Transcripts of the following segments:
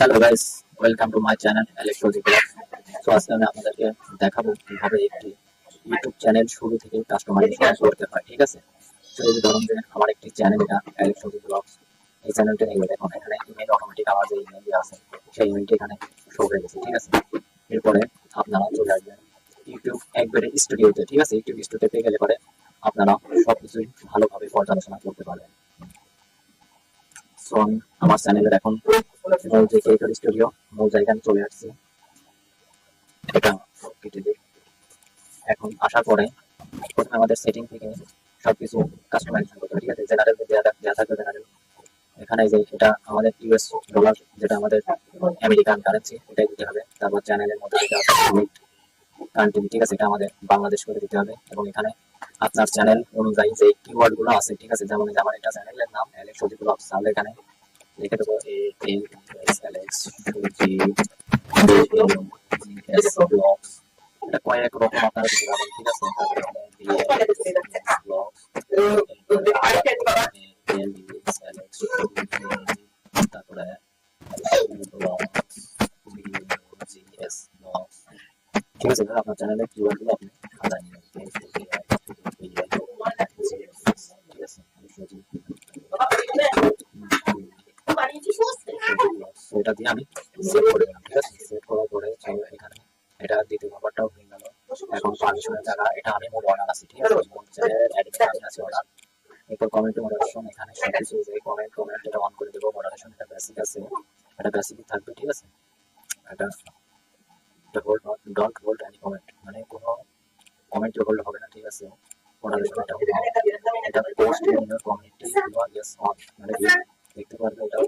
Hello guys welcome to my channel electrology blog তো আজকে আমি আপনাদেরকে দেখাবো কীভাবে একটি ইউটিউব চ্যানেল শুরু থেকে কাস্টমাইজেশন করতে হয়, ঠিক আছে? তো এই ধরুন যে আমার একটি চ্যানেল এটা ইলেকট্রোলজি ব্লগ এই চ্যানেলটা নিয়ে দেখুন, এখানে ইমেল অটোমেটিক আমার যে ইমেল দেওয়া আছে, সেই ইমেলটি এখানে শো হয়ে গেছে, ঠিক আছে? এরপরে আপনারা চলে আসবেন ইউটিউব একবারে স্টুডিওতে ঠিক আছে? ইউটিউব স্টুডিওতে গেলে পরে আপনারা সবকিছুই ভালোভাবে পর্যালোচনা করতে আমি আমার চ্যানেলের এখন, মূল স্টুডিও মূল জায়গায় চলে আসছি। এটা কেটে দিই। এখন আসার পরে প্রথমে আমাদের সেটিং থেকে কাস্টমাইজেশন করতে ঠিক আছে? জেনারেল থাকবে জেনারেল এখানে যে এটা আমাদের ইউএস ডলার যেটা আমাদের আমেরিকান কারেন্সি এটাই দিতে হবে। তারপর চ্যানেলের মধ্যে আছে কান্ট্রি ঠিক আছে? এটা আমাদের বাংলাদেশ করে দিতে হবে। এবং এখানে আপনার চ্যানেল অনুযায়ী যে কিওয়ার্ডগুলো আছে, ঠিক আছে? যেমন আমার এটা চ্যানেলের নাম অ্যালেক্স সজিব ব্লগস তাহলে এখানে লিখে দেবো A L S Alex Sajib S blogs এটা কয়েক রকম আপনারা দিতে পারবেন ঠিক আছে তারপরে তারপরে জিএস ব্লগস ঠিক আছে এবার আপনার চ্যানেলের কিওয়ার্ডগুলো আপনি এটা দিয়ে আমি এটা দ্বিতীয় নাম্বারটাও হয়ে গেল। এখন পারমিশনের জায়গা, এটা আমি মোট অর্ডার আছি, ঠিক আছে? এরপর কমেন্ট মডারেশন এখানে সবকিছু যে কমেন্ট কমেন্ট এটা অন করে দেবো মডারেশন এটা বেসিক আছে। এটা বেসিক থাকবে, ঠিক আছে? এটা এটা hold don't hold any comment মানে কোনো কমেন্ট হোল্ড হবে না, ঠিক আছে? মডারেশন এটা এটা post in your community yes on মানে দেখতে পারবে এটা?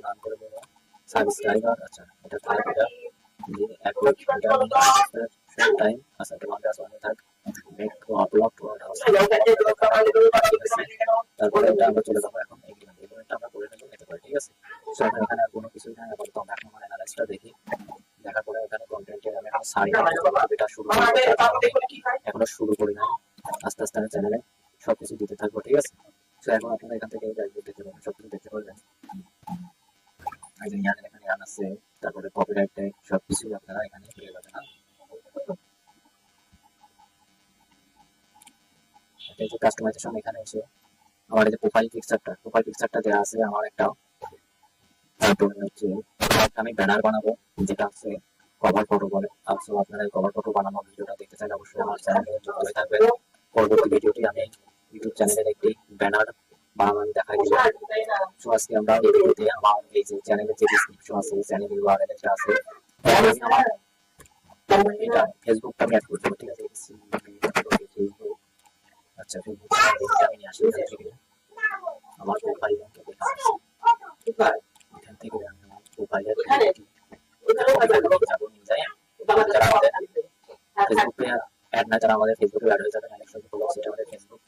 সাবস্ক্রাইবার আচ্ছা এটা থাক এটা। যে অ্যাপলোড এটা টাইম আচ্ছা মানে থাক। Make to upload two hour তারপরে এটা আমরা চলে যাব এখন। এগ্রিমেন্ট এগ্রিমেন্টটা আমরা করে নেব এতে করে ঠিক আছে? সো এখন এখানে আর কোনো কিছু এখানে আপাতত আমরা এখন মানে অ্যানালাইসিসটা দেখি। দেখার পরে এখানে কন্টেন্টে আমি এখন সারি এটা শুরু এখনও শুরু করি না। আস্তে আস্তে আমি চ্যানেলে সবকিছু দিতে থাকব ঠিক আছে? সো এখন আপনারা এখান থেকে দেখতে পাবেন সবকিছু দেখতে পারবেন আছে, তারপরে কপিরাইট ট্যাগ সবকিছু আপনারা এখানে পেয়ে যাবেন এই যে কাস্টমাইজেশন এখানে এসে, আমার এই যে প্রোফাইল পিকচারটা প্রোফাইল পিকচারটা দেওয়া আছে আমার একটা। তারপরে হচ্ছে, আমি ব্যানার বানাবো, যেটা আছে কভার ফটো বলে। আচ্ছা আপনারা এই কভার ফটো বানানো ভিডিওটা দেখতে চাইলে অবশ্যই আমার চ্যানেলে যুক্ত হয়ে থাকবেন। পরবর্তী ভিডিওটি আমি ইউটিউব চ্যানেলের একটি ব্যানার বানানো আমি দেখাই সো আজকে আমরা এই ভিডিওতে আমার এই যে চ্যানেলের যে ডিসক্রিপশন আছে চ্যানেল ইউআরএল এটা আছে আমার এটা ফেসবুকটা আমি অ্যাড করতে ঠিক আছে? ফেসবুক আচ্ছা ফেসবুক আমি নিয়ে আসি আমার প্রোফাইল এখান থেকে আমি আমার প্রোফাইলের যাব নিয়ে যাই। আমাদের ফেসবুকে অ্যাড না যারা আমাদের ফেসবুকে অ্যাড হয়ে যাবে কানেকশন সেটা আমাদের ফেসবুক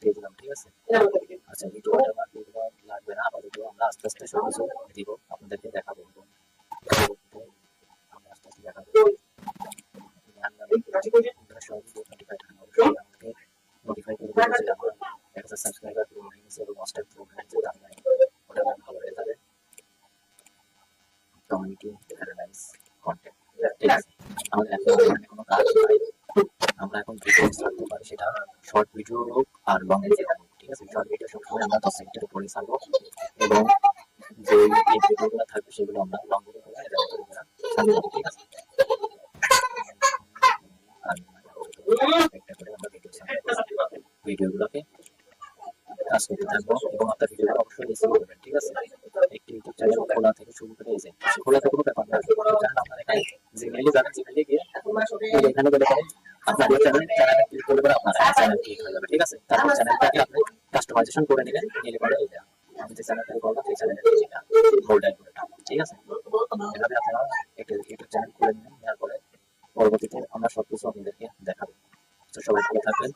দিয়ে দিলাম আস্তে সব কিছু দিব আপনাদেরকে দেখাবো আমরা আস্তে আস্তে দেখাবো আপনারা সবাই ভিডিও নোটিফাই থাকেন অবশ্যই আমাকে নোটিফাই করে দেবেন যে আমার একটা সাবস্ক্রাইবার পুরো গেছে এবং হোস্টেল পুরো গেছে তার ওটা ভালো যাবে কমিউনিটি প্যারাডাইস কন্টেন্ট ঠিক আছে আমরা এখন ভিডিও ছাড়তে পারি সেটা শর্ট ভিডিও হোক আর লং ভিডিও হোক ঠিক আছে শর্ট ভিডিও সবসময় আমরা দশ সেকেন্ডের উপরে ছাড়বো এবং যে ভিডিওগুলো থাকবে সেগুলো আমরা লং ভিডিও করে আমরা ভিডিওগুলোকে কাজ করতে থাকব এবং আপনার ভিডিওগুলো অবশ্যই রিসিভ করবেন ঠিক আছে একটি ইউটিউব চ্যানেল খোলা থেকে শুরু করে এই যে খোলা থেকে কোনো ব্যাপার না চ্যানেল আপনি কাস্টমাইজেশন করে নেবেন করে আপনারা পরবর্তীতে আমরা সবকিছু আপনাদেরকে দেখাবো। সবাই ভালো থাকবেন